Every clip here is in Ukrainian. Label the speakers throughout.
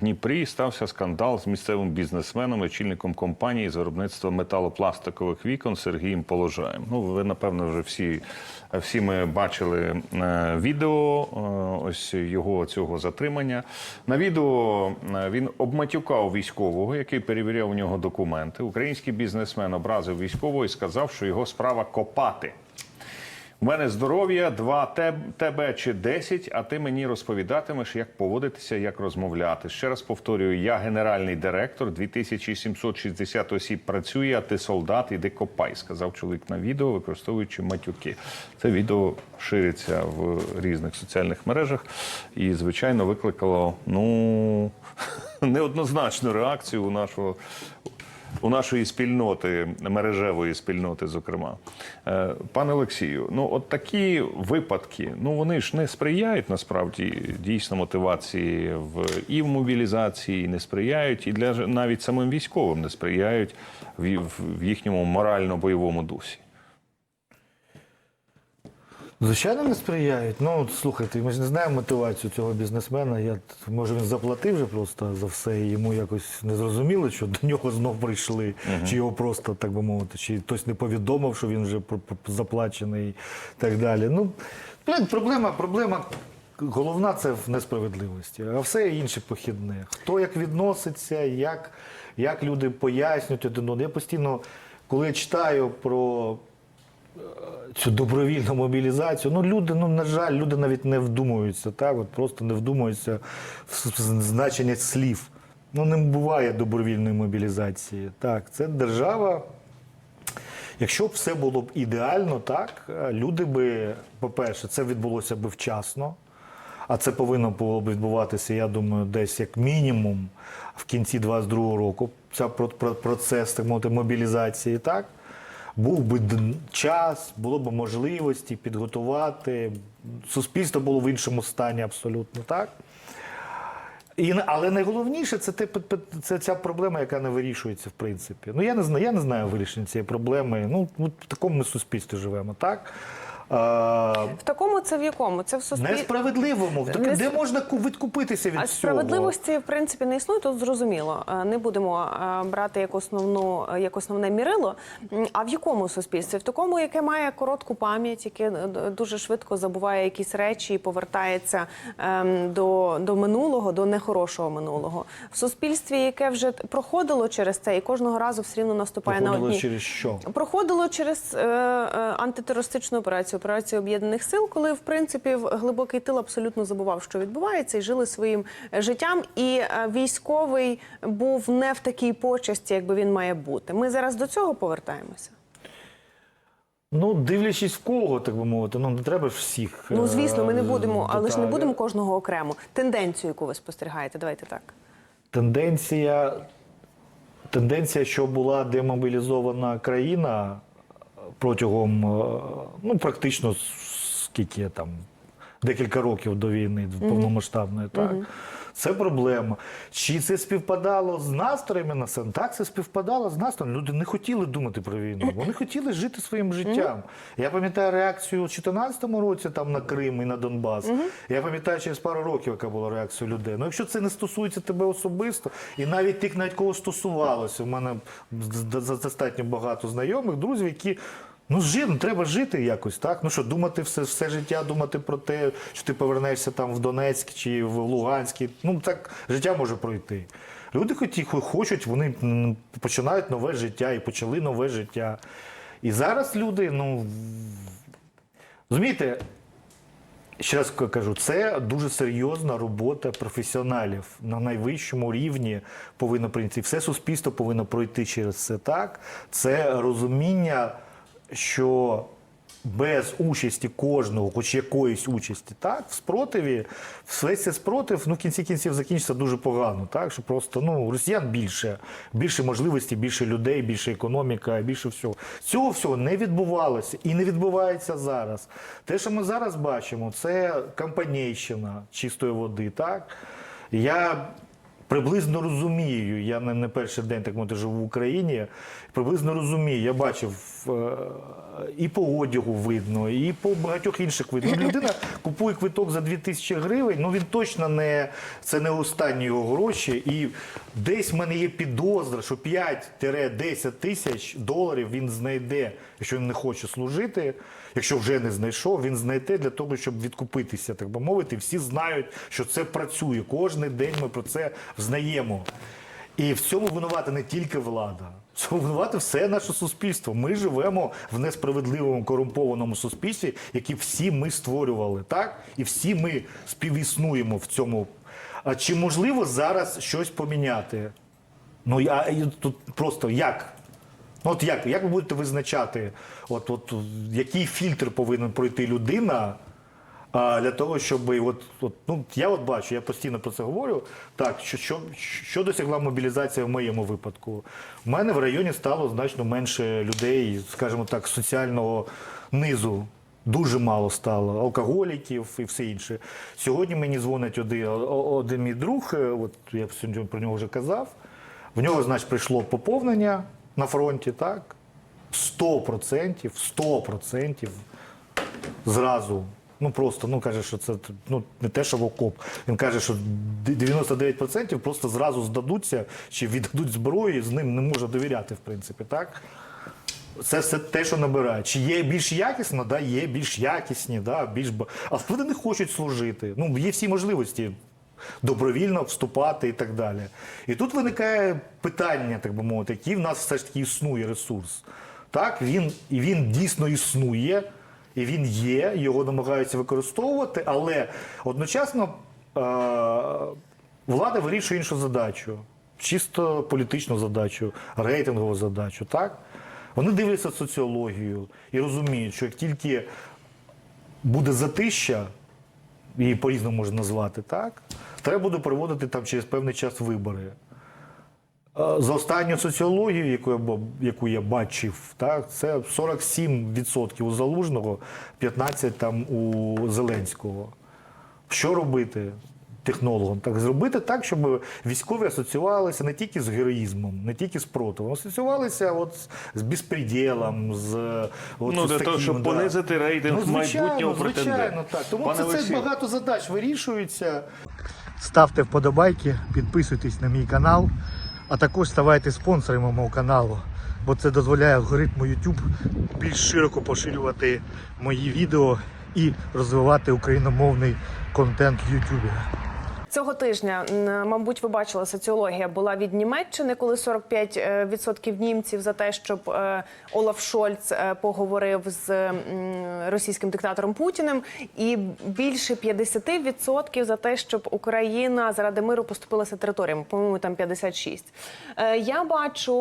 Speaker 1: Дніпрі стався скандал з місцевим бізнесменом, очільником компанії з виробництва металопластикових вікон Сергієм Положаєм. Ну, ви напевно вже всі, всі ми бачили е, відео е, ось його цього затримання. На відео е, він обматюкав військового, який перевіряв у нього документи. Український бізнесмен образив військового і сказав, що його справа копати. У мене здоров'я, два теб- тебе чи десять, а ти мені розповідатимеш, як поводитися, як розмовляти. Ще раз повторюю, я генеральний директор, 2760 осіб працює, а ти солдат, іди копай, сказав чоловік на відео, використовуючи матюки. Це відео шириться в різних соціальних мережах і, звичайно, викликало ну неоднозначну реакцію у нашого у нашої спільноти, мережевої спільноти, зокрема. Е, Пане Олексію, ну от такі випадки, ну вони ж не сприяють насправді дійсно мотивації в і в мобілізації, не сприяють, і для навіть самим військовим не сприяють в- в їхньому морально-бойовому дусі.
Speaker 2: Звичайно, не сприяють. Ну, слухайте, ми ж не знаємо мотивацію цього бізнесмена. Я, може, він заплатив вже просто за все, і йому якось не зрозуміло, що до нього знов прийшли, чи його просто, так би мовити, чи хтось не повідомив, що він вже заплачений і так далі. Ну, проблема, проблема головна це в несправедливості, а все інше похідне. Хто як відноситься, як, як люди пояснюють один одному. Я постійно, коли читаю про цю добровільну мобілізацію. Ну, люди, ну, на жаль, люди навіть не вдумуються, так? От просто не вдумуються в значення слів. Ну, не буває добровільної мобілізації. Так, це держава. Якщо б все було б ідеально, так, люди би, по-перше, це відбулося б вчасно. А це повинно було б відбуватися, я думаю, десь як мінімум в кінці 22-го року. Про- процес так мовити, мобілізації, так? Був би час, було б можливості підготувати. Суспільство було в іншому стані абсолютно, так? І, але найголовніше це, те це ця проблема, яка не вирішується, в принципі. Ну, я не знаю, я не знаю вирішення цієї проблеми. Ну, в такому ми суспільстві живемо, так?
Speaker 3: В такому це в якому? Це в суспільстві.
Speaker 2: Несправедливому. Так,
Speaker 3: Не
Speaker 2: Де можна ку- відкупитися від
Speaker 3: А
Speaker 2: цього?
Speaker 3: справедливості в принципі не існує, тут зрозуміло. Е, Не будемо е, брати як основну е, як основне мірило. А в якому суспільстві? В такому, яке має коротку пам'ять, яке дуже швидко забуває якісь речі і повертається ем, до, до минулого, до нехорошого минулого. В суспільстві, яке вже проходило через це, і кожного разу все рівно наступає на
Speaker 2: Проходило через що?
Speaker 3: Проходило через е, е, антитерористичну операцію, операцію об'єднаних сил, коли в принципі в глибокий тил абсолютно забував, що відбувається, і жили своїм е, життям. І е, військовий був не в такій почесті, якби він має бути. Ми зараз до цього повертаємося.
Speaker 2: Ну, дивлячись в кого, так би мовити, ну не треба ж всіх.
Speaker 3: Ну звісно, ми не
Speaker 2: е,
Speaker 3: будемо, але ж не будемо кожного окремо. Тенденцію, яку ви спостерігаєте, давайте так.
Speaker 2: Тенденція, тенденція, що була демобілізована країна протягом е, ну, практично скільки там, декілька років до війни повномасштабної, так. Це проблема. Чи це співпадало з настроями на це? Так, це співпадало з настроями. Люди не хотіли думати про війну. Вони хотіли жити своїм життям. Я пам'ятаю реакцію у 2014 році там на Крим і на Донбас. Я пам'ятаю через пару років, яка була реакція людей. Ну, якщо це не стосується тебе особисто, і навіть тих, навіть кого стосувалося, у мене достатньо багато знайомих, друзів, які. Ну, жити, ну, треба жити якось, так? Ну що, думати все, все життя, думати про те, що ти повернешся там в Донецьк чи в Луганськ. Ну, так життя може пройти. Люди хоті, хочуть, вони починають нове життя і почали нове життя. І зараз люди, ну, розумієте, ще раз кажу, це дуже серйозна робота професіоналів на найвищому рівні повинно прийти. Все суспільство повинно пройти через це так. Це розуміння, що без участі кожного, хоч якоїсь участі, так, в спротиві, весь цей спротив, ну, в кінці кінців закінчиться дуже погано. Так, що просто ну, росіян більше, більше можливостей, більше людей, більше економіка, більше всього. Цього всього не відбувалося і не відбувається зараз. Те, що ми зараз бачимо, це кампанійщина чистої води. Так? Я приблизно розумію, я не, не перший день так мовити живу в Україні. Приблизно розумію, я бачив е, і по одягу видно, і по багатьох інших видно. Ну, Людина купує квиток за 2000 гривень, ну він точно не це не останні його гроші. І десь в мене є підозра, що 5-10 тисяч доларів він знайде, якщо він не хоче служити. Якщо вже не знайшов, він знайде для того, щоб відкупитися, так би мовити. Всі знають, що це працює. Кожен день ми про це взнаємо. І в цьому винувата не тільки влада, в цьому винувате все наше суспільство. Ми живемо в несправедливому корумпованому суспільстві, яке всі ми створювали, так? І всі ми співіснуємо в цьому. А чи можливо зараз щось поміняти? Ну я тут просто як? Ну, от як, як ви будете визначати, от, от, який фільтр повинен пройти людина а, для того, щоб от, от, ну, я от бачу, я постійно про це говорю. Так, що, що, що досягла мобілізація в моєму випадку? У мене в районі стало значно менше людей, скажімо так, соціального низу. Дуже мало стало алкоголіків і все інше. Сьогодні мені дзвонить один, один мій друг, е, от я про нього вже казав. В нього, значить, прийшло поповнення на фронті, так? 100%, 100% зразу. Ну просто ну каже, що це ну не те, що в окоп. Він каже, що 99% просто зразу здадуться чи віддадуть зброю, і з ним не можна довіряти, в принципі, так. Це все те, що набирають. Чи є більш якісно? Да, є більш якісні, да, більш але вони не хочуть служити. Ну, є всі можливості добровільно вступати і так далі. І тут виникає питання, так би мовити, який в нас все ж таки існує ресурс. Так, він, і він дійсно існує, і він є, його намагаються використовувати, але одночасно е- влада вирішує іншу задачу, чисто політичну задачу, рейтингову задачу. Так? Вони дивляться соціологію і розуміють, що як тільки буде затища, її по-різному можна назвати, так? Треба буде проводити там через певний час вибори. Е, За останню соціологію, яку я, яку я бачив, так, це 47% у Залужного, 15% там у Зеленського. Що робити технологам? Так, зробити так, щоб військові асоціювалися не тільки з героїзмом, не тільки з противом, асоціювалися от з- безпреділом, з от
Speaker 1: Ну,
Speaker 2: з
Speaker 1: для того, щоб понизити рейтинг майбутнього претендента.
Speaker 2: Звичайно, так. Тому
Speaker 1: Пане
Speaker 2: це, це багато задач вирішується. Ставте вподобайки, підписуйтесь на мій канал, а також ставайте спонсорами мого каналу, бо це дозволяє алгоритму YouTube більш широко поширювати мої відео і розвивати україномовний контент в YouTube.
Speaker 3: Цього тижня, мабуть, ви бачили, соціологія була від Німеччини, коли 45% німців за те, щоб е, Олаф Шольц е, поговорив з російським диктатором Путіним, і більше 50% за те, щоб Україна заради миру поступилася територіями. По-моєму, там 56. Е, Я бачу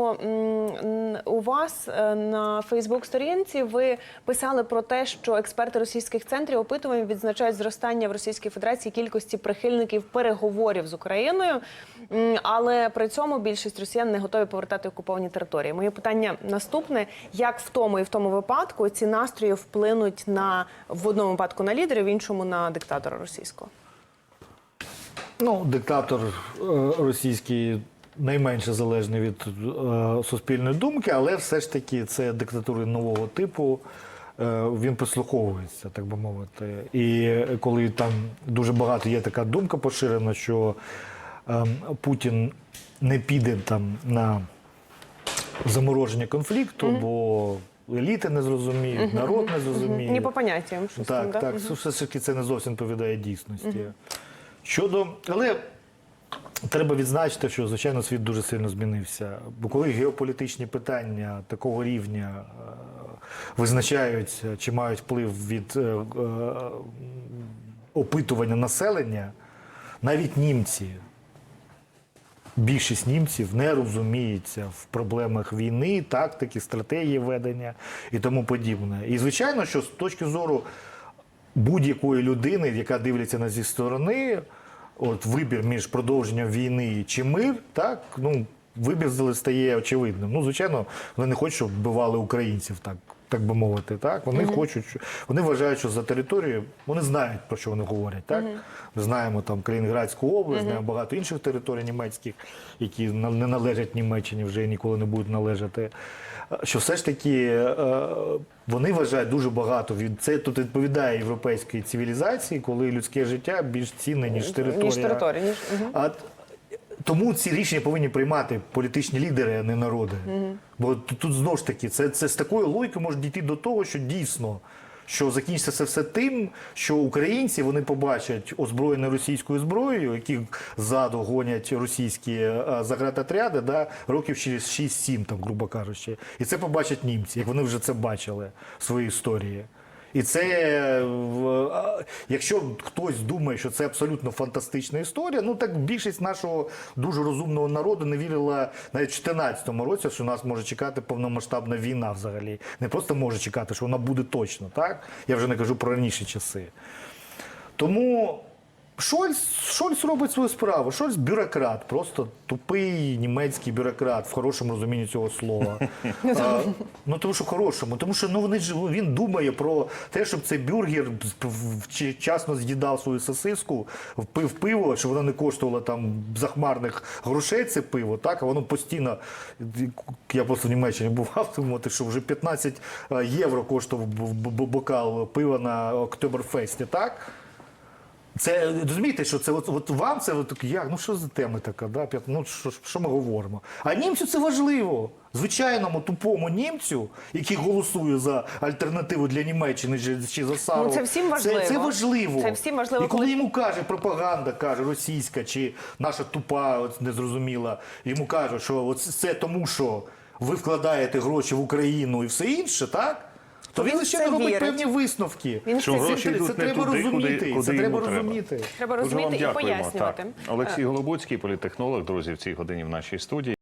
Speaker 3: у вас е, на Фейсбук-сторінці ви писали про те, що експерти російських центрів опитувань відзначають зростання в Російській Федерації кількості прихильників переговорів з Україною, але при цьому більшість росіян не готові повертати окуповані території. Моє питання наступне: як в тому і в тому випадку ці настрої вплинуть на в одному випадку на лідерів, в іншому на диктатора російського?
Speaker 2: Ну, диктатор е, російський найменше залежний від е, суспільної думки, але все ж таки це диктатури нового типу. Е, він прислуховується, так би мовити. І коли там дуже багато є така думка поширена, що е, Путін не піде там на замороження конфлікту, бо еліти не зрозуміють, народ не зрозуміє.
Speaker 3: Ні по поняттям. щось там,
Speaker 2: Так,
Speaker 3: да?
Speaker 2: так, все ж таки це не зовсім відповідає дійсності. Щодо, але треба відзначити, що звичайно світ дуже сильно змінився. Бо коли геополітичні питання такого рівня е, визначаються чи мають вплив від е, е, опитування населення, навіть німці. Більшість німців не розуміється в проблемах війни, тактики, стратегії ведення і тому подібне. І звичайно, що з точки зору будь-якої людини, яка дивиться на зі сторони, от вибір між продовженням війни чи мир, так ну вибір стає очевидним. Ну, звичайно, вони не хочуть, щоб вбивали українців так так би мовити. Так? Вони хочуть, вони вважають, що за територією, вони знають, про що вони говорять. Так? Ми знаємо там Калінінградську область, знаємо багато інших територій німецьких, які не належать Німеччині вже і ніколи не будуть належати. Що все ж таки е, вони вважають дуже багато від це тут відповідає європейській цивілізації, коли людське життя більш цінне, ніж територія.
Speaker 3: Ніж територія, ніж мгм.
Speaker 2: А тому ці рішення повинні приймати політичні лідери, а не народи. Бо тут, тут знову ж таки, це, це з такої логіки може дійти до того, що дійсно. Що закінчиться це все тим, що українці вони побачать озброєне російською зброєю, які ззаду гонять російські е, заградотряди, да, років через 6-7, там, грубо кажучи. І це побачать німці, як вони вже це бачили в своїй історії. І це, якщо хтось думає, що це абсолютно фантастична історія, ну так більшість нашого дуже розумного народу не вірила навіть в 2014 році, що нас може чекати повномасштабна війна взагалі. Не просто може чекати, що вона буде точно, так? Я вже не кажу про раніші часи. Тому Шольц, Шольц робить свою справу. Шольц бюрократ, просто тупий німецький бюрократ в хорошому розумінні цього слова. а, ну тому що хорошому, тому що ну вони ж він думає про те, щоб цей бюргер вчасно з'їдав свою сосиску, впив пиво, щоб воно не коштувало там захмарних грошей. Це пиво, так а воно постійно. Я просто в Німеччині бував, тому що вже 15 євро коштував бокал пива на Октоберфесті, так? Це розумієте, що це от, от вам це от, як? Ну що за тема така? Да? Ну що, що ми говоримо? А німцю це важливо. Звичайному тупому німцю, який голосує за альтернативу для Німеччини чи, чи за Сару,
Speaker 3: Ну, це всім важливо.
Speaker 2: Це, це важливо.
Speaker 3: Це всім важливо,
Speaker 2: І коли
Speaker 3: коли-
Speaker 2: йому каже пропаганда, каже російська чи наша тупа, от, незрозуміла, йому каже, що от це тому, що ви вкладаєте гроші в Україну і все інше, так? То він
Speaker 3: в
Speaker 2: робить
Speaker 3: вірить.
Speaker 2: певні висновки.
Speaker 3: Він
Speaker 1: Що
Speaker 3: це
Speaker 1: гроші
Speaker 2: це,
Speaker 1: йдуть
Speaker 2: це
Speaker 1: не
Speaker 2: треба
Speaker 1: туди,
Speaker 2: розуміти.
Speaker 1: куди
Speaker 2: це треба розуміти.
Speaker 3: Треба розуміти і пояснювати.
Speaker 1: Так. Олексій Голобуцький, політехнолог, друзі, в цій годині в нашій студії.